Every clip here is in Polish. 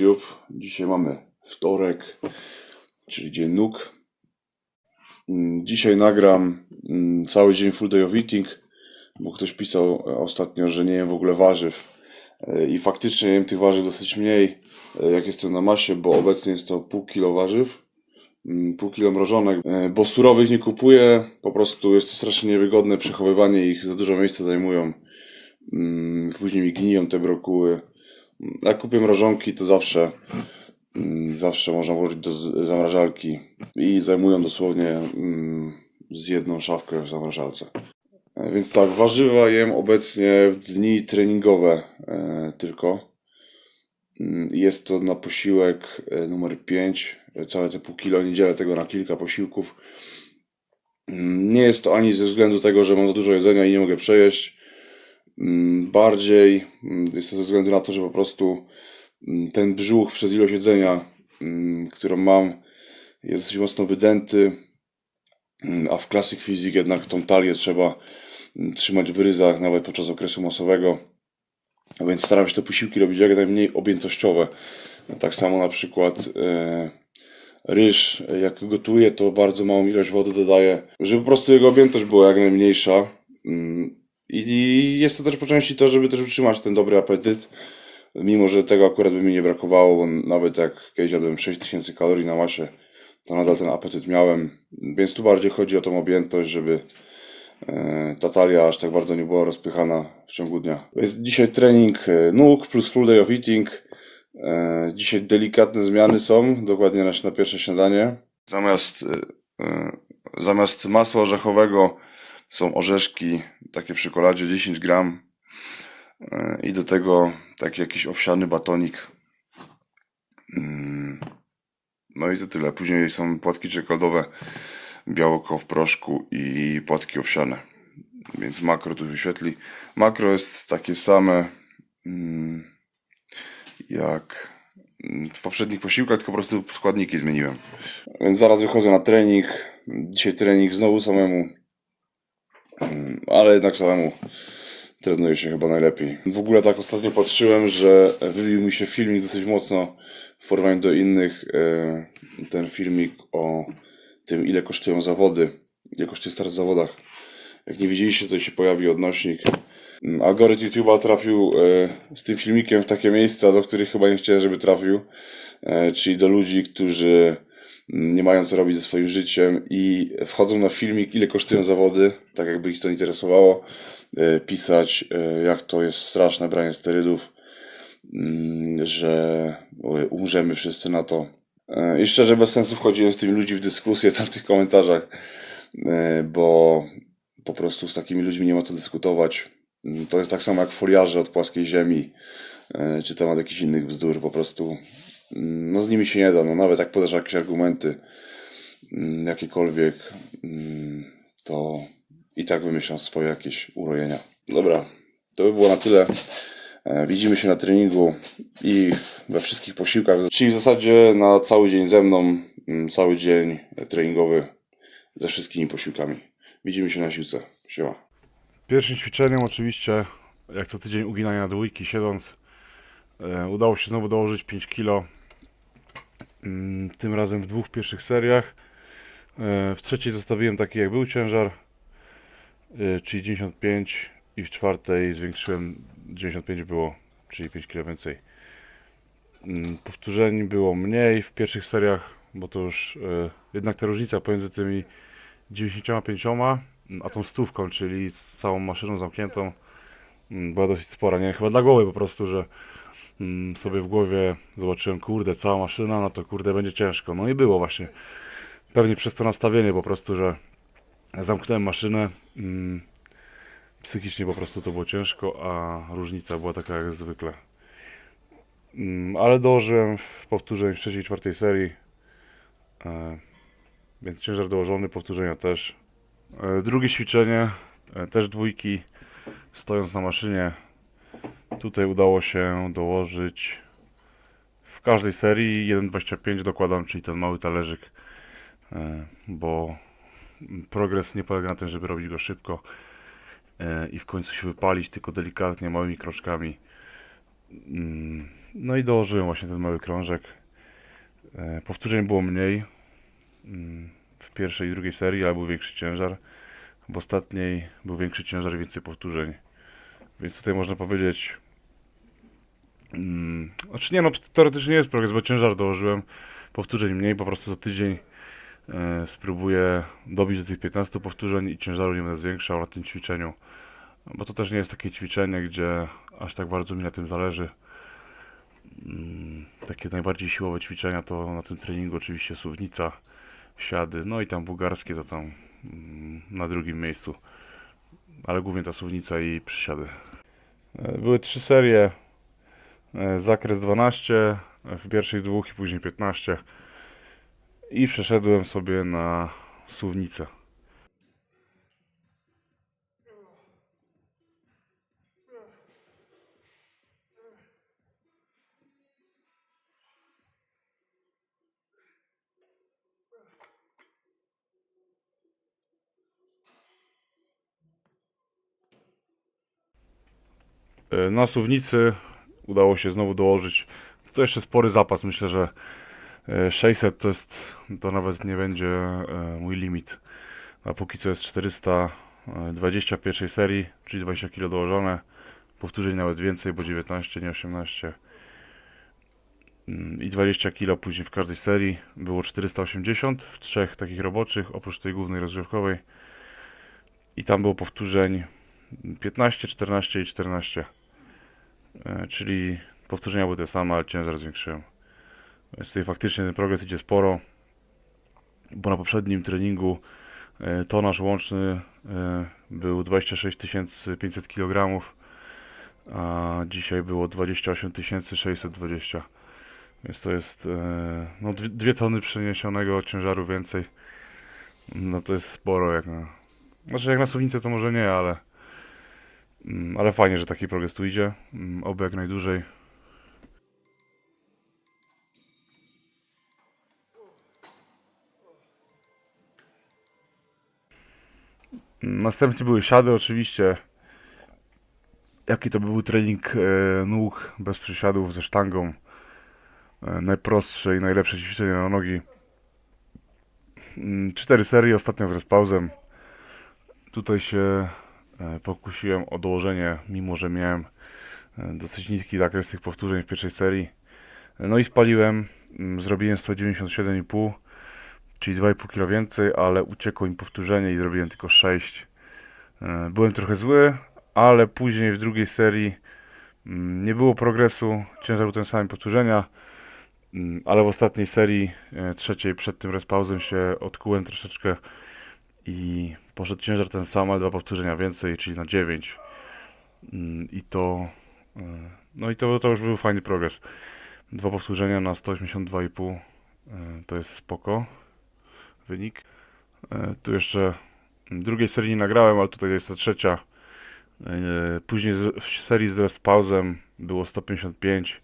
YouTube. Dzisiaj mamy wtorek, czyli dzień nóg. Mm, Dzisiaj nagram mm, cały dzień full day of eating, bo ktoś pisał ostatnio, że nie jem w ogóle warzyw. E, I faktycznie jem tych warzyw dosyć mniej, e, jak jestem na masie, bo obecnie jest to pół kilo warzyw, mm, pół kilo mrożonek, e, bo surowych nie kupuję, po prostu jest to strasznie niewygodne, przechowywanie ich za dużo miejsca zajmują. Później mi gniją te brokuły. Jak kupię mrożonki, to zawsze, mm, zawsze można włożyć do zamrażalki i zajmują dosłownie mm, z jedną szafkę w zamrażalce. E, Więc tak, warzywa jem obecnie w dni treningowe e, tylko. Mm, Jest to na posiłek e, numer 5, całe te pół kilo, nie dzielę tego na kilka posiłków. Nie jest to ani ze względu tego, że mam za dużo jedzenia i nie mogę przejeść, Bardziej mm, jest to ze względu na to, że po prostu mm, ten brzuch przez ilość jedzenia, mm, którą mam, jest dosyć mocno wydęty, Mm, a w Classic Physique jednak tą talię trzeba mm, trzymać w ryzach nawet podczas okresu masowego. Więc staram się te posiłki robić jak najmniej objętościowe. Tak samo na przykład e, ryż, jak gotuję, to bardzo małą ilość wody dodaję, żeby po prostu jego objętość była jak najmniejsza. I jest to też po części to, żeby też utrzymać ten dobry apetyt. Mimo, że tego akurat by mi nie brakowało, bo nawet jak kiedyś jadłem 6000 kalorii na masie, to nadal ten apetyt miałem. Więc tu bardziej chodzi o tą objętość, żeby e, ta talia aż tak bardzo nie była rozpychana w ciągu dnia. Więc dzisiaj trening e, nóg plus full day of eating. E, Dzisiaj delikatne zmiany są, dokładnie na, na pierwsze śniadanie. Zamiast, zamiast masła orzechowego są orzeszki takie w czekoladzie 10 gram e, i do tego taki jakiś owsiany batonik. Mm, No i to tyle. Później są płatki czekoladowe, białko w proszku i płatki owsiane. Więc makro tu wyświetli. Makro jest takie same mm, jak mm, w poprzednich posiłkach, tylko po prostu składniki zmieniłem. Więc zaraz wychodzę na trening. Dzisiaj trening znowu samemu, ale jednak samemu trenuje się chyba najlepiej. W ogóle tak ostatnio patrzyłem, że wybił mi się filmik dosyć mocno w porównaniu do innych. e, Ten filmik o tym, ile kosztują zawody, ile kosztuje start w zawodach. Jak nie widzieliście, to się pojawi odnośnik. Mm, Algorytm YouTube'a trafił e, z tym filmikiem w takie miejsca, do których chyba nie chciałem, żeby trafił. E, czyli do ludzi, którzy nie mają co robić ze swoim życiem i wchodzą na filmik, ile kosztują zawody, tak jakby ich to interesowało, e, pisać, e, jak to jest straszne branie sterydów, mm, że umrzemy wszyscy na to. E, I szczerze bez sensu wchodziłem z tymi ludźmi w dyskusję tam w tych komentarzach, bo po prostu z takimi ludźmi nie ma co dyskutować. Mm, To jest tak samo jak foliarze od płaskiej ziemi, czy temat jakichś innych bzdur, po prostu no z nimi się nie da, no nawet jak podasz jakieś argumenty, mm, jakiekolwiek, mm, to i tak wymyślam swoje jakieś urojenia. Dobra, to by było na tyle. E, Widzimy się na treningu i we wszystkich posiłkach, czyli w zasadzie na cały dzień ze mną, mm, cały dzień treningowy ze wszystkimi posiłkami. Widzimy się na siłce. Siema. Pierwszym ćwiczeniem oczywiście, jak co tydzień uginania dwójki siedząc, e, udało się znowu dołożyć 5 kg. Mm, Tym razem w dwóch pierwszych seriach. E, W trzeciej zostawiłem taki jak był ciężar, e, czyli 95 i w czwartej zwiększyłem 95 było, czyli 5 kg więcej. Mm, Powtórzeń było mniej w pierwszych seriach, bo to już e, jednak ta różnica pomiędzy tymi 95 a tą stówką, czyli z całą maszyną zamkniętą, mm, była dosyć spora. Nie chyba dla głowy po prostu, że mm, sobie w głowie zobaczyłem, kurde, cała maszyna, no to kurde będzie ciężko. No i było właśnie. Pewnie przez to nastawienie po prostu, że zamknąłem maszynę. mm, Psychicznie po prostu to było ciężko, a różnica była taka jak zwykle. Mm, Ale dołożyłem w powtórzeń w trzeciej czwartej serii. E, Więc ciężar dołożony, powtórzenia też. E, Drugie ćwiczenie, e, też dwójki, stojąc na maszynie. Tutaj udało się dołożyć w każdej serii 1,25 dokładam, czyli ten mały talerzyk, e, bo progres nie polega na tym, żeby robić go szybko e, i w końcu się wypalić, tylko delikatnie, małymi kroczkami. Mm, No i dołożyłem właśnie ten mały krążek. E, Powtórzeń było mniej mm, w pierwszej i drugiej serii, ale był większy ciężar. W ostatniej był większy ciężar więcej powtórzeń. Więc tutaj można powiedzieć. Mm, znaczy nie no, teoretycznie jest progres, bo ciężar dołożyłem. Powtórzeń mniej, po prostu za tydzień e, spróbuję dobić do tych 15 powtórzeń i ciężaru nie będę zwiększał na tym ćwiczeniu. Bo to też nie jest takie ćwiczenie, gdzie aż tak bardzo mi na tym zależy. Mm, Takie najbardziej siłowe ćwiczenia to na tym treningu oczywiście suwnica, siady, no i tam bułgarskie to tam mm, na drugim miejscu. Ale głównie ta suwnica i przysiady. E, Były trzy serie. E, Zakres 12, w pierwszych dwóch i później 15. I przeszedłem sobie na suwnicę. E, Na suwnicy udało się znowu dołożyć. To jeszcze spory zapas. Myślę, że e, 600 to jest, to nawet nie będzie e, mój limit. A póki co jest 420 w pierwszej serii, czyli 20 kg dołożone. Powtórzeń nawet więcej, bo 19, nie 18. Mm, I 20 kg później w każdej serii. Było 480 w trzech takich roboczych, oprócz tej głównej rozgrzewkowej. I tam było powtórzeń 15, 14 i 14. E, czyli powtórzenia były te same, ale ciężar zwiększyłem. Więc tutaj faktycznie ten progres idzie sporo, bo na poprzednim treningu e, tonaż łączny e, był 26 500 kg, a dzisiaj było 28 620. Więc to jest e, no, dwie tony przeniesionego ciężaru więcej. No to jest sporo jak na... Znaczy jak na suwnicę to może nie, ale... Mm, Ale fajnie, że taki progres tu idzie. Mm, Oby jak najdłużej. Mm, Następnie były siady, oczywiście. Jaki to był trening e, nóg bez przysiadów ze sztangą. E, najprostsze i najlepsze ćwiczenie na nogi. Cztery serie, ostatnia z respauzem. Tutaj się pokusiłem o dołożenie, mimo że miałem e, dosyć niski zakres tych powtórzeń w pierwszej serii. E, No i spaliłem, mm, zrobiłem 197,5, czyli 2,5 kg więcej, ale uciekło mi powtórzenie i zrobiłem tylko 6. E, Byłem trochę zły, ale później w drugiej serii mm, nie było progresu, ciężar był ten sam powtórzenia, mm, ale w ostatniej serii, e, trzeciej przed tym respauzem się odkułem troszeczkę i poszedł ciężar ten sam, ale dwa powtórzenia więcej, czyli na 9. Mm, I to, e, no i to, to już był fajny progres. Dwa powtórzenia na 182,5 e, to jest spoko wynik. E, Tu jeszcze drugiej serii nie nagrałem, ale tutaj jest ta trzecia. Później w serii z rest pauzem było 155,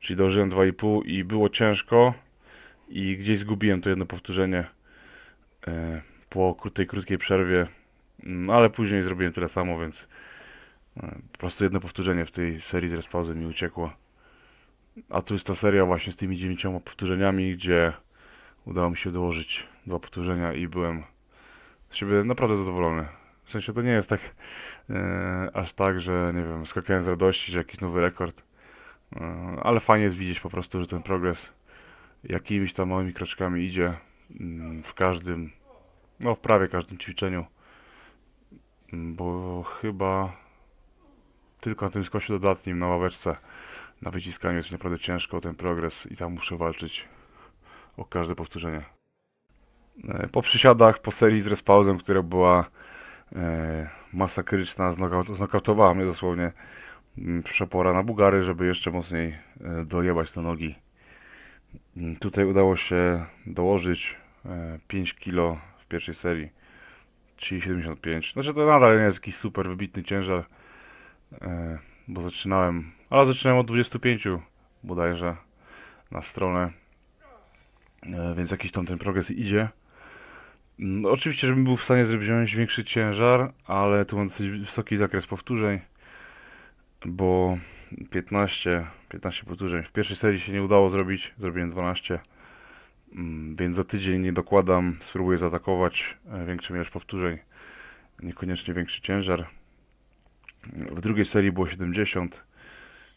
czyli dołożyłem 2,5 i było ciężko i gdzieś zgubiłem to jedno powtórzenie po tej krótkiej przerwie, Mm, ale później zrobiłem tyle samo, więc e, po prostu jedno powtórzenie w tej serii z pauzem mi uciekło. A tu jest ta seria właśnie z tymi dziewięcioma powtórzeniami, gdzie udało mi się dołożyć dwa powtórzenia i byłem z siebie naprawdę zadowolony. W sensie to nie jest tak e, aż tak, że nie wiem, skakałem z radości, że jakiś nowy rekord. E, ale fajnie jest widzieć po prostu, że ten progres jakimiś tam małymi kroczkami idzie mm, w każdym, no w prawie każdym ćwiczeniu. Bo chyba tylko na tym skosie dodatnim na ławeczce na wyciskaniu jest naprawdę ciężko ten progres i tam muszę walczyć o każde powtórzenie. E, Po przysiadach, po serii z respauzem, która była e, masakryczna, znokaut, znokautowała mnie dosłownie. Mm, Przyszła pora na Bugary, żeby jeszcze mocniej e, dojebać te nogi. Mm, Tutaj udało się dołożyć e, 5 kg w pierwszej serii, czyli 75. Znaczy to nadal nie jest jakiś super wybitny ciężar, e, bo zaczynałem, ale zaczynałem od 25 bodajże na stronę, e, więc jakiś tam ten progres idzie. No, oczywiście, żebym był w stanie wziąć większy ciężar, ale tu mam dosyć wysoki zakres powtórzeń. bo 15, 15 powtórzeń. W pierwszej serii się nie udało zrobić, zrobiłem 12. Mm, Więc za tydzień nie dokładam, spróbuję zaatakować e, większą ilość powtórzeń, niekoniecznie większy ciężar. W drugiej serii było 70,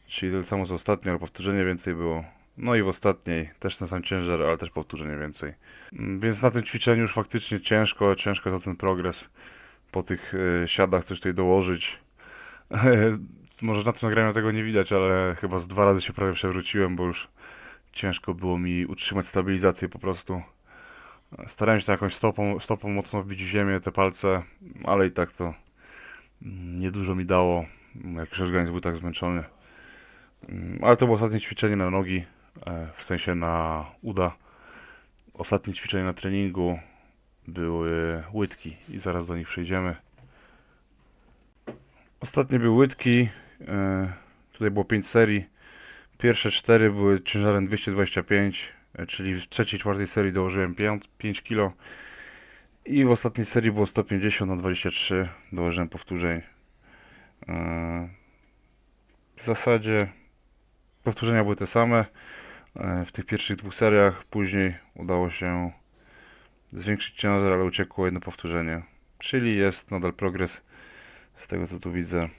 czyli tyle samo co ostatnio, ale powtórzenie więcej było. No i w ostatniej też ten sam ciężar, ale też powtórzenie więcej. Mm, Więc na tym ćwiczeniu już faktycznie ciężko, ciężko za ten progres po tych e, siadach coś tutaj dołożyć. Może na tym nagraniu tego nie widać, ale chyba z dwa razy się prawie przewróciłem, bo już ciężko było mi utrzymać stabilizację po prostu. Starałem się to jakąś stopą, stopą mocno wbić w ziemię te palce, ale i tak to niedużo mi dało, jak już organizm był tak zmęczony. Mm, Ale to było ostatnie ćwiczenie na nogi, e, w sensie na uda. Ostatnie ćwiczenie na treningu były łydki i zaraz do nich przejdziemy. Ostatnie były łydki, e, tutaj było 5 serii. Pierwsze 4 były ciężarem 225, e, czyli w trzeciej, czwartej serii dołożyłem 5, 5 kg. I w ostatniej serii było 150 na 23, dołożyłem powtórzeń. E, W zasadzie powtórzenia były te same e, w tych pierwszych dwóch seriach. Później udało się zwiększyć ciężar, ale uciekło jedno powtórzenie. Czyli jest nadal progres z tego co tu widzę.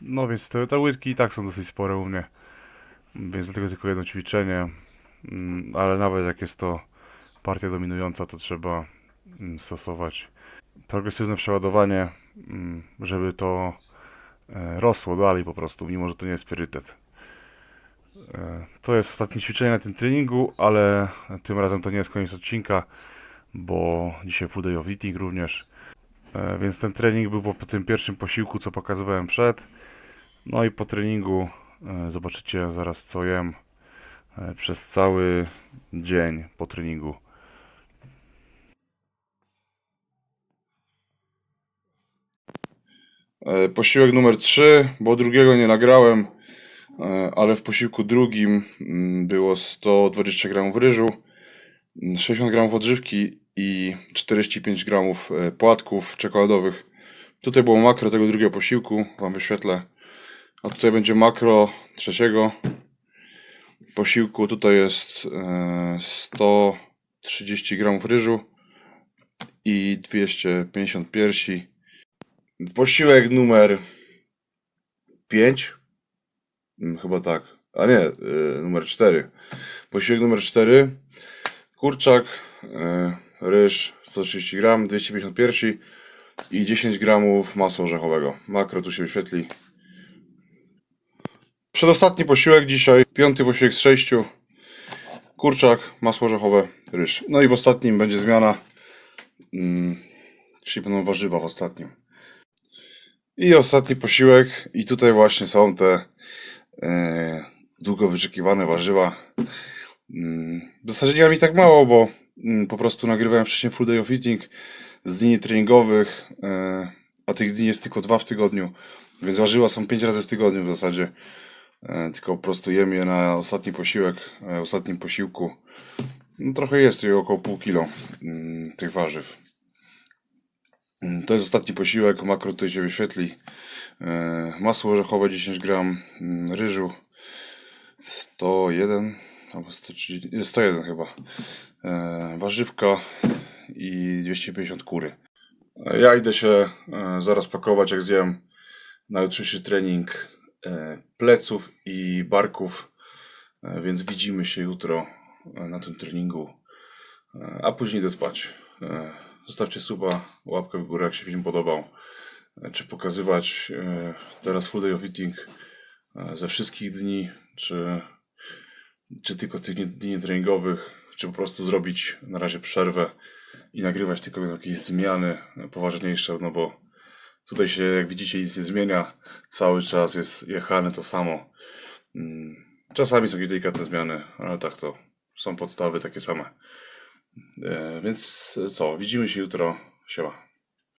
No więc te, te łydki i tak są dosyć spore u mnie. Więc dlatego tylko jedno ćwiczenie. Mm, Ale nawet jak jest to partia dominująca, to trzeba mm, stosować progresywne przeładowanie, mm, żeby to e, rosło dalej po prostu, mimo że to nie jest priorytet. E, To jest ostatnie ćwiczenie na tym treningu, ale tym razem to nie jest koniec odcinka, bo dzisiaj full day of eating również. E, Więc ten trening był po tym pierwszym posiłku, co pokazywałem przed. No i po treningu e, zobaczycie zaraz co jem e, przez cały dzień po treningu. Posiłek numer 3, bo drugiego nie nagrałem, ale w posiłku drugim mm, było 120 gramów ryżu, mm, 60 gramów odżywki i 45 gramów e, płatków czekoladowych. Tutaj było makro tego drugiego posiłku, Wam wyświetlę. A tutaj będzie makro trzeciego posiłku. Tutaj jest e, 130 gramów ryżu i 250 piersi. Posiłek numer 5. Chyba tak. A nie, y, numer 4. Posiłek numer 4. Kurczak, ryż 130 gram, 250 piersi i 10 gramów masła orzechowego. Makro tu się wyświetli. Przedostatni posiłek dzisiaj. Piąty posiłek z sześciu. Kurczak, masło orzechowe, ryż. No i w ostatnim będzie zmiana. Mm, czyli będą warzywa w ostatnim. I ostatni posiłek. I tutaj właśnie są te e, długo wyczekiwane warzywa. Mm, w zasadzie nie ma mi tak mało, bo mm, po prostu nagrywałem wcześniej full day of eating z dni treningowych, e, a tych dni jest tylko dwa w tygodniu, więc warzywa są pięć razy w tygodniu w zasadzie. E, tylko po prostu jem je na ostatni posiłek, e, ostatnim posiłku. No, trochę jest tu około pół kilo mm, tych warzyw. Mm, To jest ostatni posiłek, makro tutaj się wyświetli. Masło orzechowe 10 gram, mm, ryżu 101, albo 130, nie, 101 chyba. E, Warzywka i 250 kury. E, Ja idę się e, zaraz pakować, jak zjem na jutrzejszy trening pleców i barków, więc widzimy się jutro na tym treningu, a później idę spać. Zostawcie suba, łapkę w górę, jak się film podobał. Czy pokazywać teraz full day of eating ze wszystkich dni, czy, czy tylko z tych dni- treningowych, czy po prostu zrobić na razie przerwę i nagrywać tylko jakieś zmiany poważniejsze, no bo tutaj się, jak widzicie, nic nie zmienia. Cały czas jest jechane to samo. Mm, Czasami są jakieś delikatne zmiany, ale tak to są podstawy takie same. E, Więc co, widzimy się jutro. Siema.